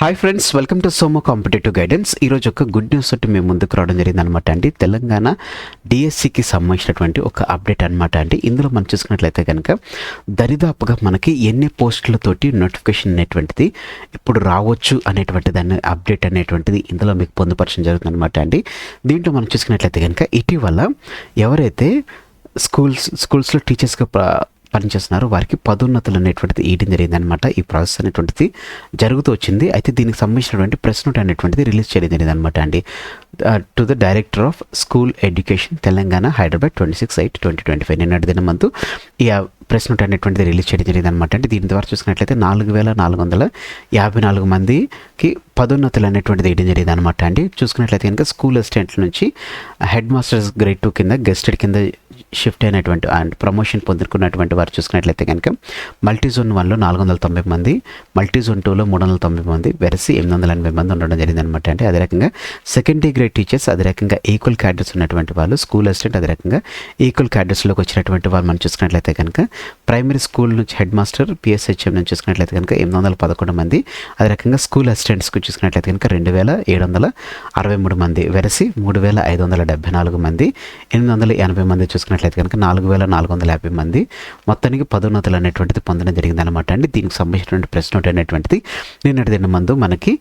Hi friends welcome to Somo competitive guidance ఈరోజు ఒక good news తోటి మేము ముందుకు రావడం జరిగింది అనమాట అండి. తెలంగాణ డిఎస్సికి సంబంధించినటువంటి ఒక అప్డేట్ అనమాట అండి. ఇందులో మనం చూసుకున్నట్లయితే కనుక దరిదాపుగా మనకి ఎన్ని పోస్టులతోటి నోటిఫికేషన్ అనేటువంటిది ఇప్పుడు రావచ్చు అనేటువంటి దాన్ని అప్డేట్ అనేటువంటిది ఇందులో మీకు పొందుపరచడం జరుగుతుంది అనమాట అండి. దీంట్లో మనం చూసుకున్నట్లయితే కనుక ఇటీవల ఎవరైతే స్కూల్స్ స్కూల్స్లో టీచర్స్గా పనిచేస్తున్నారు. వారికి పదోన్నతులు అనేటువంటిది ఇయడం జరిగిందనమాట ఈ ప్రాసెస్ అనేటువంటిది జరుగుతూ వచ్చింది. అయితే దీనికి సంబంధించినటువంటి ప్రెస్ నోట్ అనేటువంటిది రిలీజ్ చేయడం జరిగింది అనమాట అండి to the director of school education Telangana Hyderabad twenty six eight twenty twenty five నిన్నటి దిన మందు ఈ ప్రెస్ నోట్ అనేటువంటిది రిలీజ్ చేయడం జరిగింది అనమాట అండి. దీని ద్వారా చూసినట్లయితే నాలుగు వేల నాలుగు వందల యాభై నాలుగు మందికి పదోన్నతులు అనేటువంటిది వేయడం జరిగింది అనమాట అండి. చూసుకున్నట్లయితే కనుక స్కూల్ అసిస్టెంట్ల నుంచి హెడ్ మాస్టర్స్ గ్రేడ్ టూ కింద గెస్టెడ్ కింద షిఫ్ట్ అయినటువంటి అండ్ ప్రమోషన్ పొందుకున్నటువంటి వారు చూసుకున్నట్లయితే కనుక మల్టీ జోన్ వన్లో నాలుగు వందల తొంభై మంది మల్టీ జోన్ టూలో మూడు వందల తొంభై మంది వెరసి ఎనిమిది వందల ఎనభై మంది ఉండడం జరిగింది అనమాట అంటే అదే రకంగా సెకండరీ గ్రేడ్ టీచర్స్ అదే రకంగా ఈక్వల్ క్యాడర్స్ ఉన్నటువంటి వాళ్ళు స్కూల్ అసిస్టెంట్ అదే రకంగా ఈక్వల్ క్యాడర్స్లోకి వచ్చినటువంటి వాళ్ళు మనం చూసుకున్నట్లయితే కనుక ప్రైమరీ స్కూల్ నుంచి హెడ్ మాస్టర్ పిఎస్హెచ్ఎం నుంచి చూసుకున్నట్లయితే కనుక ఎనిమిది వందల పదకొండు మంది అదే రకంగా స్కూల్ అసిస్టెంట్స్కి చూసుకున్నట్లయితే కనుక రెండు వేల ఏడు వందల అరవై మూడు మంది వెరసి మూడు వేల ఐదు వందల డెబ్బై నాలుగు మంది ఎనిమిది వందల ఎనభై మంది చూసుకున్నట్లయితే కనుక నాలుగు వేల నాలుగు వందల యాభై మంది మొత్తానికి పదోన్నతులు అనేటువంటిది పొందడం జరిగింది అనమాట అండి. దీనికి సంబంధించినటువంటి ప్రెస్ నోట్ అనేటువంటిది నిన్నటి దిన మందు మనకి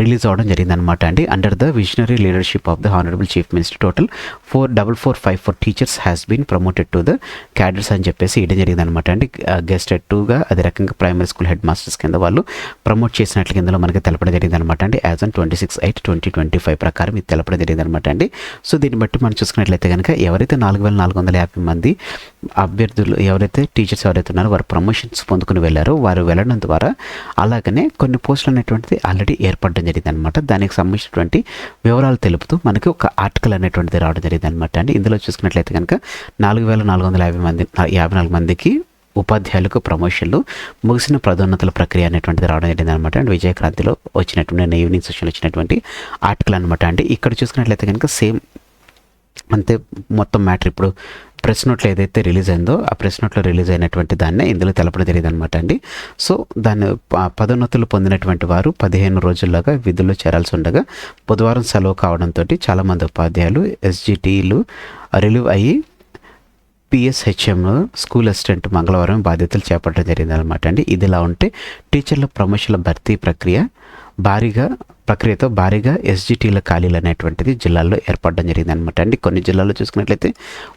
రిలీజ్ అవ్వడం జరిగింది అనమాట అండి. Under the visionary leadership of the honourable chief minister total four double four five four teachers has been promoted to the cadres అని చెప్పేసి ఇవ్వడం జరిగింది అనమాట అండి గెస్టెడ్ టూగా అదే రకంగా ప్రైమరీ స్కూల్ హెడ్ మాస్టర్స్ కింద వాళ్ళు ప్రమోట్ చేసినట్లు కిందలో మనకి తెలపడం జరిగింది అనమాట అండి. As on twenty six eight twenty twenty five ప్రకారం ఇది తెలపడం జరిగింది అనమాట అండి. సో దీన్ని బట్టి మనం చూసుకున్నట్లయితే కనుక ఎవరైతే నాలుగు వేల నాలుగు వందల యాభై మంది అభ్యర్థులు ఎవరైతే టీచర్స్ ఎవరైతే ఉన్నారో వారు ప్రమోషన్స్ పొందుకుని వెళ్ళారో వారు వెళ్ళడం ద్వారా అలాగనే కొన్ని పోస్టులు అనేటువంటిది ఆల్రెడీ ఏర్పడడం జరిగింది అనమాట దానికి సంబంధించినటువంటి వివరాలు తెలుపుతూ మనకి ఒక ఆర్టికల్ అనేటువంటిది రావడం జరిగింది అనమాట అండి. ఇందులో చూసుకున్నట్లయితే కనుక నాలుగు వేల నాలుగు వందల యాభై మంది యాభై నాలుగు మందికి ఉపాధ్యాయులకు ప్రమోషన్లు ముగిసిన పదోన్నతుల ప్రక్రియ అనేటువంటిది రావడం జరిగింది అనమాట అండ్. విజయక్రాంతిలో వచ్చినటువంటి ఈవినింగ్ సెషన్లో వచ్చినటువంటి ఆర్టికల్ అనమాట అండి. ఇక్కడ చూసుకున్నట్లయితే కనుక సేమ్ అంతే మొత్తం మ్యాటర్. ఇప్పుడు ప్రెస్ నోట్లో ఏదైతే రిలీజ్ అయిందో ఆ ప్రెస్ నోట్లో రిలీజ్ అయినటువంటి దాన్నే ఇందులో తెలపడం జరిగింది అనమాట అండి. సో దాన్ని పదోన్నతులు పొందినటువంటి వారు పదిహేను రోజుల్లోగా విధుల్లో చేరాల్సి ఉండగా బుధవారం సెలవు కావడంతో చాలామంది ఉపాధ్యాయులు ఎస్జిటీలు రిలీవ్ అయ్యి పిఎస్హెచ్ఎం స్కూల్ అసిస్టెంట్ మంగళవారం బాధ్యతలు చేపట్టడం జరిగింది అనమాట అండి. ఇదిలా ఉంటే టీచర్ల ప్రమోషన్ల భర్తీ ప్రక్రియ భారీగా ప్రక్రియతో భారీగా ఎస్జిటీల ఖాళీలు అనేటువంటిది జిల్లాల్లో ఏర్పడడం జరిగింది అనమాట అండి. కొన్ని జిల్లాల్లో చూసుకున్నట్లయితే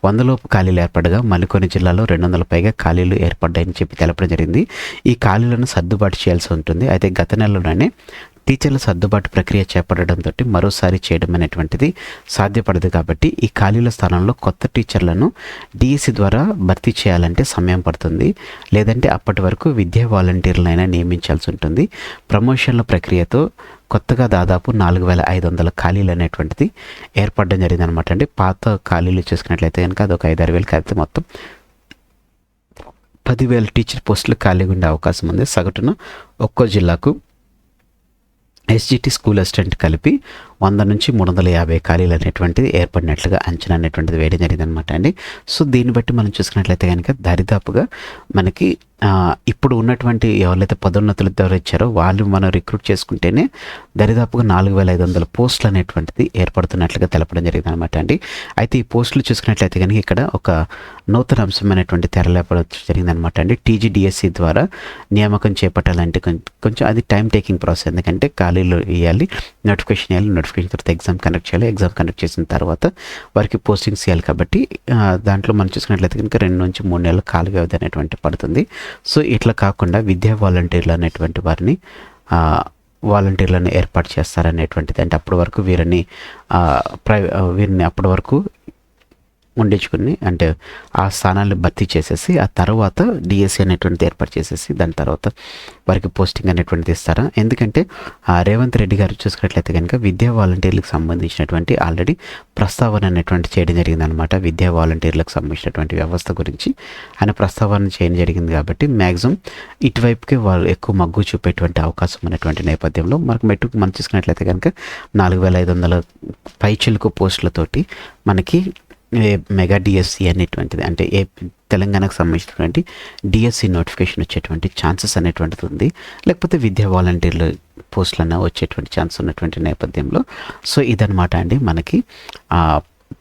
వందలోపు ఖాళీలు ఏర్పడగా మరికొన్ని జిల్లాల్లో రెండు వందల పైగా ఖాళీలు ఏర్పడ్డాయని చెప్పి తెలపడం జరిగింది. ఈ ఖాళీలను సర్దుబాటు చేయాల్సి ఉంటుంది. అయితే గత నెలలోనే టీచర్ల సర్దుబాటు ప్రక్రియ చేపట్టడంతో మరోసారి చేయడం అనేటువంటిది సాధ్యపడదు కాబట్టి ఈ ఖాళీల స్థానంలో కొత్త టీచర్లను డిఎస్సి ద్వారా భర్తీ చేయాలంటే సమయం పడుతుంది. లేదంటే అప్పటి వరకు విద్యా వాలంటీర్లైనా నియమించాల్సి ఉంటుంది. ప్రమోషన్ల ప్రక్రియతో కొత్తగా దాదాపు నాలుగు వేల ఐదు వందల ఖాళీలు అనేటువంటిది ఏర్పడడం జరిగింది అనమాట అండి. పాత ఖాళీలు చూసుకున్నట్లయితే కనుక అదొక ఐదు ఆరు వేలు కలిపితే మొత్తం పదివేల టీచర్ పోస్టులు ఖాళీగా ఉండే అవకాశం ఉంది. సగటున ఒక్కో జిల్లాకు ఎస్జిటి స్కూల్ అసిస్టెంట్ కలిపి వంద నుంచి మూడు వందల యాభై ఖాళీలు అనేటువంటిది ఏర్పడినట్లుగా అంచనా అనేటువంటిది వేయడం జరిగింది అనమాట అండి. సో దీన్ని బట్టి మనం చూసుకున్నట్లయితే కనుక దరిదాపుగా మనకి ఇప్పుడు ఉన్నటువంటి ఎవరైతే పదోన్నతులు ద్వారా ఇచ్చారో వాళ్ళు మనం రిక్రూట్ చేసుకుంటేనే దరిదాపుగా నాలుగు వేల ఐదు వందల పోస్టులు అనేటువంటిది ఏర్పడుతున్నట్లుగా తెలపడం జరిగింది అనమాట అండి. అయితే ఈ పోస్టులు చూసుకున్నట్లయితే కనుక ఇక్కడ ఒక నూతన అంశమైనటువంటి తెరలేపడం జరిగిందనమాట అండి. టీజీడిఎస్సి ద్వారా నియామకం చేపట్టాలంటే కొంచెం కొంచెం అది టైం టేకింగ్ ప్రాసెస్. ఎందుకంటే ఖాళీలు ఇవ్వాలి నోటిఫికేషన్ వేయాలి నోటిఫికేషన్ తర్వాత ఎగ్జామ్ కండక్ట్ చేయాలి. ఎగ్జామ్ కండక్ట్ చేసిన తర్వాత వారికి పోస్టింగ్స్ ఇవ్వాలి కాబట్టి దాంట్లో మనం చూసుకున్నట్లయితే కనుక రెండు నుంచి మూడు నెలల కాల వ్యవధి అనేటువంటి పడుతుంది. సో ఇట్లా కాకుండా విద్యా వాలంటీర్లు అనేటువంటి వారిని వాలంటీర్లను ఏర్పాటు చేస్తారనేటువంటిది. అంటే అప్పటి వరకు వీరిని ప్రై వీరిని అప్పటి వరకు ఉండించుకుని అంటే ఆ స్థానాన్ని భర్తీ చేసేసి ఆ తర్వాత డిఎస్సి అనేటువంటిది ఏర్పాటు చేసేసి దాని తర్వాత వారికి పోస్టింగ్ అనేటువంటిది ఇస్తారా? ఎందుకంటే ఆ రేవంత్ రెడ్డి గారు చూసుకున్నట్లయితే కనుక విద్యా వాలంటీర్లకు సంబంధించినటువంటి ఆల్రెడీ ప్రస్తావన అనేటువంటి చేయడం జరిగిందనమాట విద్యా వాలంటీర్లకు సంబంధించినటువంటి వ్యవస్థ గురించి. ఆయన ప్రస్తావన చేయడం జరిగింది కాబట్టి మ్యాక్సిమం ఇటువైపుకి వాళ్ళు ఎక్కువ మగ్గు చూపేటువంటి అవకాశం ఉన్నటువంటి నేపథ్యంలో మనకు మెట్టుకు మనం చూసుకున్నట్లయితే కనుక నాలుగు వేల ఐదు వందల పైచిలుకు పోస్టులతోటి మనకి మెగా డిఎస్సి అనేటువంటిది అంటే ఏ తెలంగాణకు సంబంధించినటువంటి డిఎస్సి నోటిఫికేషన్ వచ్చేటువంటి ఛాన్సెస్ అనేటువంటిది ఉంది. లేకపోతే విద్యా వాలంటీర్లు పోస్టులన్నా వచ్చేటువంటి ఛాన్స్ ఉన్నటువంటి నేపథ్యంలో. సో ఇదనమాట అండి మనకి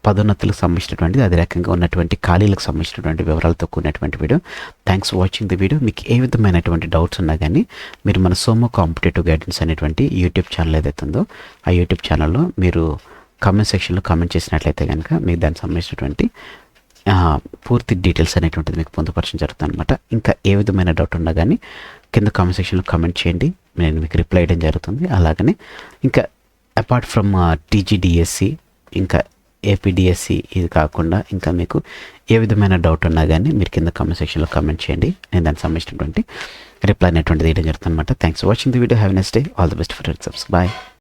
పదోన్నతులకు సంబంధించినటువంటి అదే రకంగా ఉన్నటువంటి ఖాళీలకు సంబంధించినటువంటి వివరాలతో కూడినటువంటి video. Thanks for watching the video మీకు ఏ విధమైనటువంటి డౌట్స్ ఉన్నా కానీ మీరు మన సోమో కాంపిటేటివ్ గైడెన్స్ అనేటువంటి యూట్యూబ్ ఛానల్ ఏదైతే ఉందో ఆ యూట్యూబ్ ఛానల్లో మీరు కామెంట్ సెక్షన్లో కామెంట్ చేసినట్లయితే కనుక మీకు దానికి సంబంధించినటువంటి పూర్తి డీటెయిల్స్ అనేటువంటిది మీకు పొందుపరచడం జరుగుతుంది అనమాట ఇంకా ఏ విధమైన డౌట్ ఉన్నా కానీ కింద కామెంట్ సెక్షన్లో కామెంట్ చేయండి. నేను మీకు రిప్లై చేయడం జరుగుతుంది. అలాగనే ఇంకా అపార్ట్ ఫ్రమ్ టీజీడిఎస్సి ఇంకా ఏపీడిఎస్సి ఇది కాకుండా ఇంకా మీకు ఏ విధమైన డౌట్ ఉన్నా కానీ మీరు కింద కామెంట్ సెక్షన్లో కామెంట్ చేయండి. నేను దానికి సంబంధించినటువంటి రిప్లై అనేటువంటిది ఇవ్వడం జరుగుతుంది అనమాట thanks for watching the video have next day all the best for exams bye